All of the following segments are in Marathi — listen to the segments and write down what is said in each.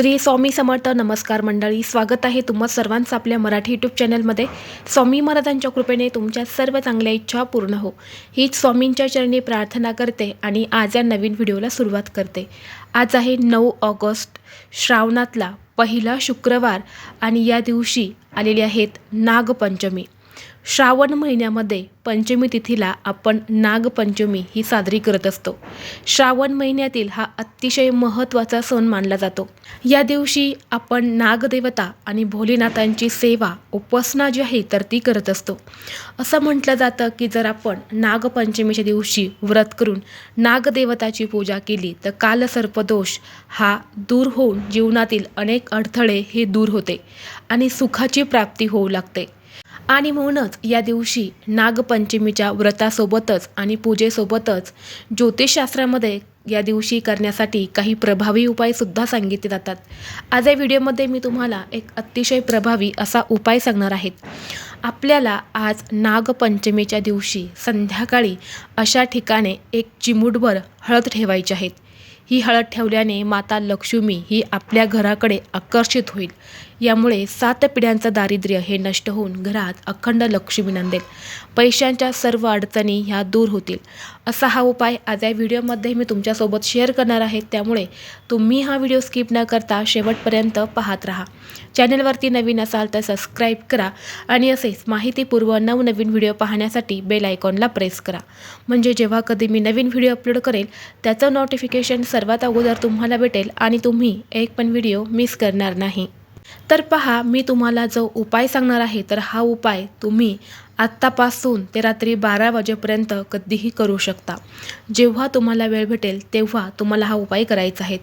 श्री स्वामी समर्थ नमस्कार मंडळी स्वागत आहे तुम्हा सर्वांचं आपल्या मराठी यूट्यूब चॅनलमध्ये स्वामी महाराजांच्या कृपेने तुमच्या सर्व चांगल्या इच्छा पूर्ण हो. हीच स्वामींच्या चरणी प्रार्थना करते आणि आज या नवीन व्हिडिओला सुरुवात करते. आज आहे नऊ ऑगस्ट श्रावणातला पहिला शुक्रवार आणि या दिवशी आलेली आहेत नागपंचमी. श्रावण महिन्यामध्ये पंचमी तिथीला आपण नागपंचमी ही साजरी करत असतो. श्रावण महिन्यातील हा अतिशय महत्त्वाचा सण मानला जातो. या दिवशी आपण नागदेवता आणि भोलेनाथांची सेवा उपासना जी आहे तर ती करत असतो. असं म्हटलं जातं की जर आपण नागपंचमीच्या दिवशी व्रत करून नागदेवताची पूजा केली तर कालसर्पदोष हा दूर होऊन जीवनातील अनेक अडथळे हे दूर होते आणि सुखाची प्राप्ती होऊ लागते. आणि म्हणूनच या दिवशी नागपंचमीच्या व्रतासोबतच आणि पूजेसोबतच ज्योतिषशास्त्रामध्ये या दिवशी करण्यासाठी काही प्रभावी उपायसुद्धा सांगितले जातात. आज या व्हिडिओमध्ये मी तुम्हाला एक अतिशय प्रभावी असा उपाय सांगणार आहेत आपल्याला आज नागपंचमीच्या दिवशी संध्याकाळी अशा ठिकाणी एक चिमूटभर हळद ठेवायची आहेत. ही हळद ठेवल्याने माता लक्ष्मी ही आपल्या घराकडे आकर्षित होईल. यामुळे सात पिढ्यांचं दारिद्र्य हे नष्ट होऊन घरात अखंड लक्ष्मी नांदेल पैशांच्या सर्व अडचणी ह्या दूर होतील. असा हा उपाय आज या व्हिडिओमध्ये मी तुमच्यासोबत शेअर करणार आहे. त्यामुळे तुम्ही हा व्हिडिओ स्किप न करता शेवटपर्यंत पाहत राहा. चॅनलवरती नवीन असाल तर सबस्क्राईब करा आणि असेच माहितीपूर्व नवनवीन व्हिडिओ पाहण्यासाठी बेल आयकॉनला प्रेस करा. म्हणजे जेव्हा कधी मी नवीन व्हिडिओ अपलोड करेल त्याचं नोटिफिकेशन सर्वात अगोदर तुम्हाला भेटेल आणि तुम्ही एक पण व्हिडिओ मिस करणार नाही. तर पहा मी तुम्हाला जो उपाय सांगणार आहे तर हा उपाय तुम्ही आत्तापासून ते रात्री बारा वाजेपर्यंत कधीही करू शकता. जेव्हा तुम्हाला वेळ भेटेल तेव्हा तुम्हाला हा उपाय करायचा आहे.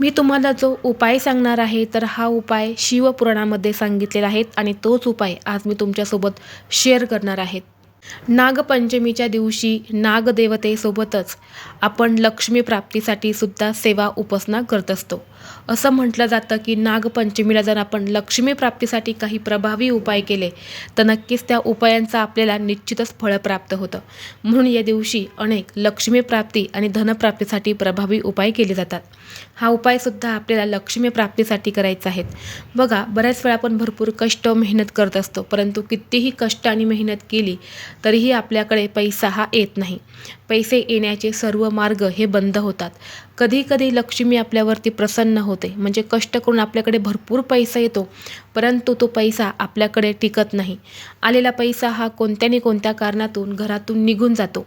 मी तुम्हाला जो उपाय सांगणार आहे तर हा उपाय शिवपुराणामध्ये सांगितलेला आहे आणि तोच उपाय आज मी तुमच्यासोबत शेअर करणार आहे. नागपंचमीच्या दिवशी नागदेवतेसोबतच आपण लक्ष्मी प्राप्तीसाठी सुद्धा सेवा उपासना करत असतो. असं म्हटलं जातं की नागपंचमीला जर आपण लक्ष्मी प्राप्तीसाठी काही प्रभावी उपाय केले तर नक्कीच त्या उपायांचा आपल्याला निश्चितच फळ प्राप्त होतं. म्हणून या दिवशी अनेक लक्ष्मी प्राप्ती आणि धनप्राप्तीसाठी प्रभावी उपाय केले जातात. हा उपायसुद्धा आपल्याला लक्ष्मी प्राप्तीसाठी करायचा आहेत बघा बऱ्याच वेळा आपण भरपूर कष्ट मेहनत करत असतो परंतु कितीही कष्ट आणि मेहनत केली तरीही आपल्याकडे पैसा हा येत नाही. पैसे येण्याचे सर्व मार्ग हे बंद होतात. कधी कधी लक्ष्मी आपल्यावरती प्रसन्न होते. म्हणजे कष्ट करून आपल्याकडे भरपूर पैसा येतो परंतु तो पैसा आपल्याकडे टिकत नाही. आलेला पैसा हा कोणत्यानी कोणत्या कारणातून घरातून निघून जातो.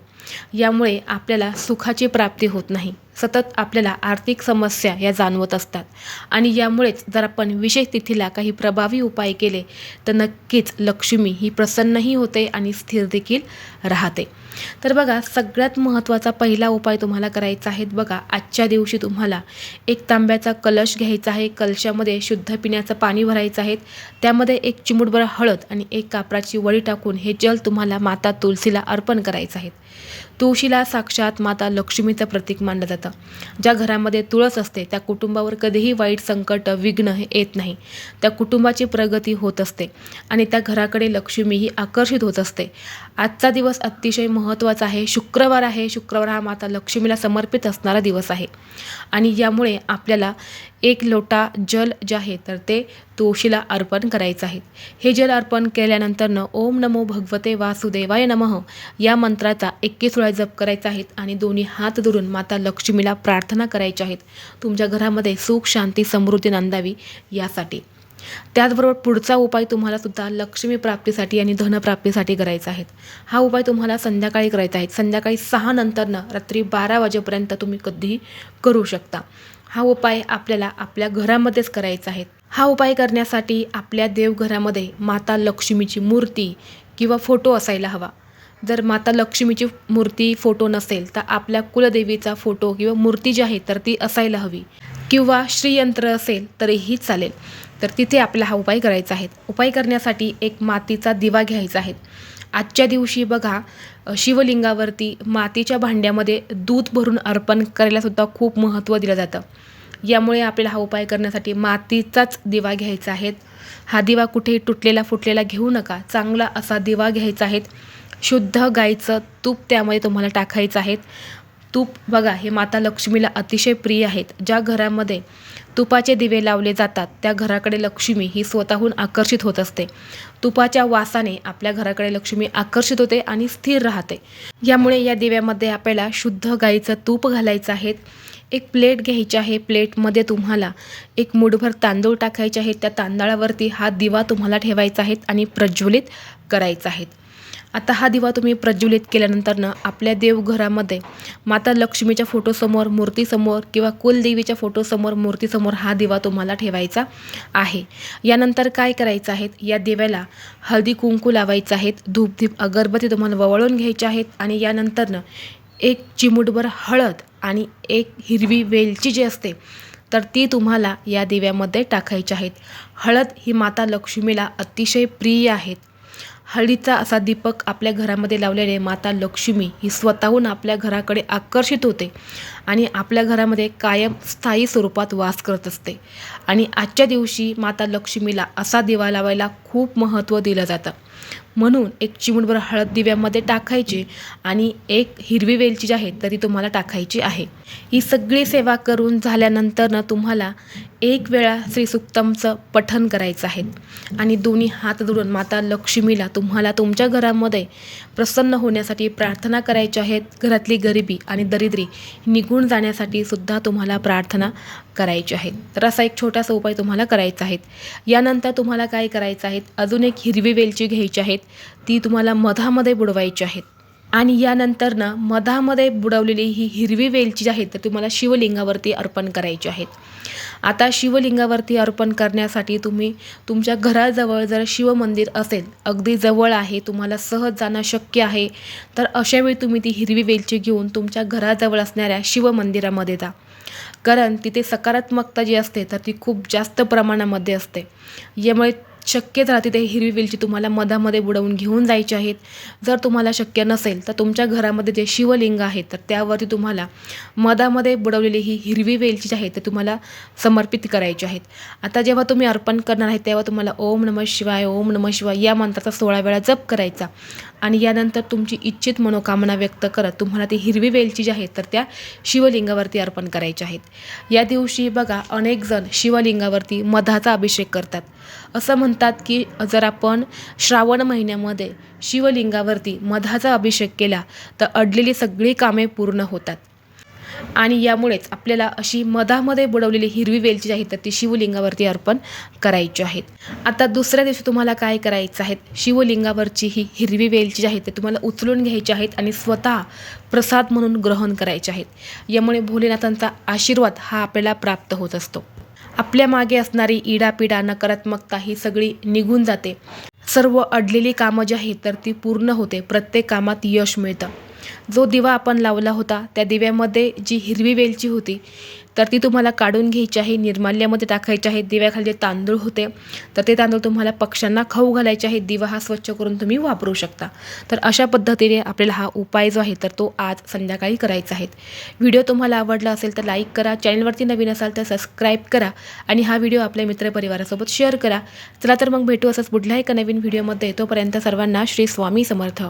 यामुळे आपल्याला सुखाची प्राप्ती होत नाही. सतत आपल्याला आर्थिक समस्या या जाणवत असतात. आणि यामुळेच जर आपण विशेष तिथीला काही प्रभावी उपाय केले तर नक्कीच लक्ष्मी ही प्रसन्नही होते आणि स्थिर देखील राहते. तर बघा सगळ्यात महत्त्वाचा पहिला उपाय तुम्हाला करायचा आहे बघा आजच्या दिवशी तुम्हाला एक तांब्याचा कलश घ्यायचा आहे. कलशामध्ये शुद्ध पिण्याचं पाणी भरायचं आहे. त्यामध्ये एक चिमुटभर हळद आणि एक कापराची वडी टाकून हे जल तुम्हाला माता तुलसीला अर्पण करायचं आहे. तुळशीला साक्षात माता लक्ष्मीचं प्रतीक मानलं जातं. ज्या घरामध्ये तुळस असते त्या कुटुंबावर कधीही वाईट संकट विघ्न हे येत नाही. त्या कुटुंबाची प्रगती होत असते आणि त्या घराकडे लक्ष्मी ही आकर्षित होत असते. आजचा दिवस अतिशय महत्त्वाचा आहे. शुक्रवार आहे. शुक्रवार हा माता लक्ष्मीला समर्पित असणारा दिवस आहे. आणि यामुळे आपल्याला एक लोटा जल जे आहे तर ते तुळशीला अर्पण करायचं आहे. हे जल अर्पण केल्यानंतरनं ओम नमो भगवते वासुदेवाय नमः या मंत्राचा एक्कीस वेळा जप करायचा आहे आणि दोन्ही हात धरून माता लक्ष्मीला प्रार्थना करायच्या आहेत. तुमच्या घरामध्ये सुख शांती समृद्धी नांदावी यासाठी. त्याचबरोबर पुढचा उपाय तुम्हाला सुद्धा लक्ष्मी प्राप्तीसाठी आणि धनप्राप्तीसाठी करायचा आहे. हा उपाय तुम्हाला संध्याकाळी करायचा आहे. संध्याकाळी सहा नंतरनं रात्री बारा वाजेपर्यंत तुम्ही कधीही करू शकता. हा उपाय आपल्याला आपल्या घरामध्येच करायचा आहे. हा उपाय करण्यासाठी आपल्या देवघरामध्ये माता लक्ष्मीची मूर्ती किंवा फोटो असायला हवा. जर माता लक्ष्मीची मूर्ती फोटो नसेल तर आपल्या कुलदेवीचा फोटो किंवा मूर्ती जी आहे तर ती असायला हवी. किंवा श्रीयंत्र असेल तरीही चालेल. तर तिथे आपला हा उपाय करायचा आहे. उपाय करण्यासाठी एक मातीचा दिवा घ्यायचा आहे. आजच्या दिवशी बघा शिवलिंगावरती मातीच्या भांड्यामध्ये दूध भरून अर्पण करायलासुद्धा खूप महत्त्व दिलं जातं. यामुळे आपल्याला हा उपाय करण्यासाठी मातीचाच दिवा घ्यायचा आहे. हा दिवा कुठेही तुटलेला फुटलेला घेऊ नका. चांगला असा दिवा घ्यायचा आहे. शुद्ध गाईचं तूप त्यामध्ये तुम्हाला टाकायचं आहे. तूप बघा हे माता लक्ष्मीला अतिशय प्रिय आहेत. ज्या घरामध्ये तुपाचे दिवे लावले जातात त्या घराकडे लक्ष्मी ही स्वतःहून आकर्षित होत असते. तुपाच्या वासाने आपल्या घराकडे लक्ष्मी आकर्षित होते आणि स्थिर राहते. यामुळे या दिव्यामध्ये आपल्याला शुद्ध गाईचं तूप घालायचं आहे. एक प्लेट घ्यायची आहे. प्लेटमध्ये तुम्हाला एक मुठभर तांदूळ टाकायचे आहेत. त्या तांदळावरती हा दिवा तुम्हाला ठेवायचा आहे आणि प्रज्वलित करायचा आहे. आता हा दिवा तुम्ही प्रज्वलित केल्यानंतरनं आपल्या देवघरामध्ये माता लक्ष्मीच्या फोटोसमोर मूर्तीसमोर किंवा कुलदेवीच्या फोटोसमोर मूर्तीसमोर हा दिवा तुम्हाला ठेवायचा आहे. यानंतर काय करायचं आहे? या दिव्याला हळदी कुंकू लावायचं आहेत धूपधीप अगरबत्ती तुम्हाला ववळून घ्यायचे आहेत आणि यानंतरनं एक चिमूटभर हळद आणि एक हिरवी वेलची जी असते तर ती तुम्हाला या दिव्यामध्ये टाकायची आहेत. हळद ही माता लक्ष्मीला अतिशय प्रिय आहेत. हळदीचा असा दीपक आपल्या घरामध्ये लावलेले माता लक्ष्मी ही स्वतःहून आपल्या घराकडे आकर्षित होते आणि आपल्या घरामध्ये कायम स्थायी स्वरूपात वास करत असते. आणि आजच्या दिवशी माता लक्ष्मीला असा दिवा लावायला खूप महत्त्व दिलं जातं. म्हणून एक चिमूटभर हळद दिव्यामध्ये टाकायची आणि एक हिरवी वेलची जी आहे तरी तुम्हाला टाकायची आहे. ही सगळी सेवा करून झाल्यानंतरनं तुम्हाला एक वेळा श्रीसुक्तमचं पठन करायचं आहे. आणि दोन्ही हात जोडून माता लक्ष्मीला तुम्हाला तुमच्या घरामध्ये प्रसन्न होण्यासाठी प्रार्थना करायची आहेत घरातली गरिबी आणि दरिद्री निघून जाण्यासाठी सुद्धा तुम्हाला प्रार्थना करायची आहे. तर असा एक छोटासा उपाय तुम्हाला करायचा आहे. यानंतर तुम्हाला काय करायचं आहे? अजून एक हिरवी वेलची घ्यायची आहेत ती तुम्हाला मधामध्ये बुडवायची आहेत. आणि यानंतर ना मधामध्ये बुडवलेली ही हिरवी वेलची जी आहे तर तुम्हाला शिवलिंगावरती अर्पण करायची आहेत. आता शिवलिंगावरती अर्पण करण्यासाठी तुम्ही तुमच्या घराजवळ जर शिवमंदिर असेल अगदी जवळ आहे तुम्हाला सहज जाणं शक्य आहे तर अशावेळी तुम्ही ती हिरवी वेलची घेऊन तुमच्या घराजवळ असणाऱ्या शिवमंदिरामध्ये जा. कारण तिथे सकारात्मकता जी असते तर ती खूप जास्त प्रमाणामध्ये असते. यामुळे शक्य झाला तिथे हिरवी वेलची तुम्हाला मधामध्ये बुडवून घेऊन जायची आहेत. जर तुम्हाला शक्य नसेल तर तुमच्या घरामध्ये जे शिवलिंग आहे तर त्यावरती तुम्हाला मधामध्ये बुडवलेली ही हिरवी वेलची जी आहे ते तुम्हाला समर्पित करायची आहेत. आता जेव्हा तुम्ही अर्पण करणार आहे तेव्हा तुम्हाला ओम नम शिवाय ओम नम शिवाय या मंत्राचा सोळा वेळा जप करायचा. आणि यानंतर तुमची इच्छित मनोकामना व्यक्त करत तुम्हाला ती हिरवी वेलची जी आहे तर त्या शिवलिंगावरती अर्पण करायच्या आहेत. या दिवशी बघा अनेक जण शिवलिंगावरती मधाचा अभिषेक करतात. असं म्हणतात की जर आपण श्रावण महिन्यामध्ये शिवलिंगावरती मधाचा अभिषेक केला तर अडलेली सगळी कामे पूर्ण होतात. आणि यामुळेच आपल्याला अशी मधामध्ये बुडवलेली हिरवी वेलची जी आहे तर ती शिवलिंगावरती अर्पण करायची आहेत. आता दुसऱ्या दिवशी तुम्हाला काय करायचं आहे? शिवलिंगावरची ही हिरवी वेलची जी आहे ते तुम्हाला उचलून घ्यायची आहेत आणि स्वतः प्रसाद म्हणून ग्रहण करायचे आहेत. यामुळे भोलेनाथांचा आशीर्वाद हा आपल्याला प्राप्त होत असतो. आपल्या मागे असणारी इडापिडा नकारात्मकता ही सगळी निघून जाते. सर्व अडलेली कामं जी आहेत तर ती पूर्ण होते. प्रत्येक कामात यश मिळतं. जो दिवा आपण लावला होता त्या दिव्यामध्ये जी हिरवी वेलची होती तर ती तुम्हाला काढून घ्यायची आहे निर्माल्यामध्ये टाकायची आहे. दिव्याखाली जे तांदूळ होते तर ते तांदूळ तुम्हाला पक्ष्यांना खाऊ घालायचे आहेत दिवा हा स्वच्छ करून तुम्ही वापरू शकता. तर अशा पद्धतीने आपल्याला हा उपाय जो आहे तर तो आज संध्याकाळी करायचा आहे. व्हिडिओ तुम्हाला आवडला असेल तर लाईक करा. चॅनलवरती नवीन असाल तर सबस्क्राईब करा आणि हा व्हिडिओ आपल्या मित्रपरिवारासोबत शेअर करा. चला तर मग भेटू असंच पुढल्या एका नवीन व्हिडिओमध्ये. तोपर्यंत सर्वांना श्री स्वामी समर्थ.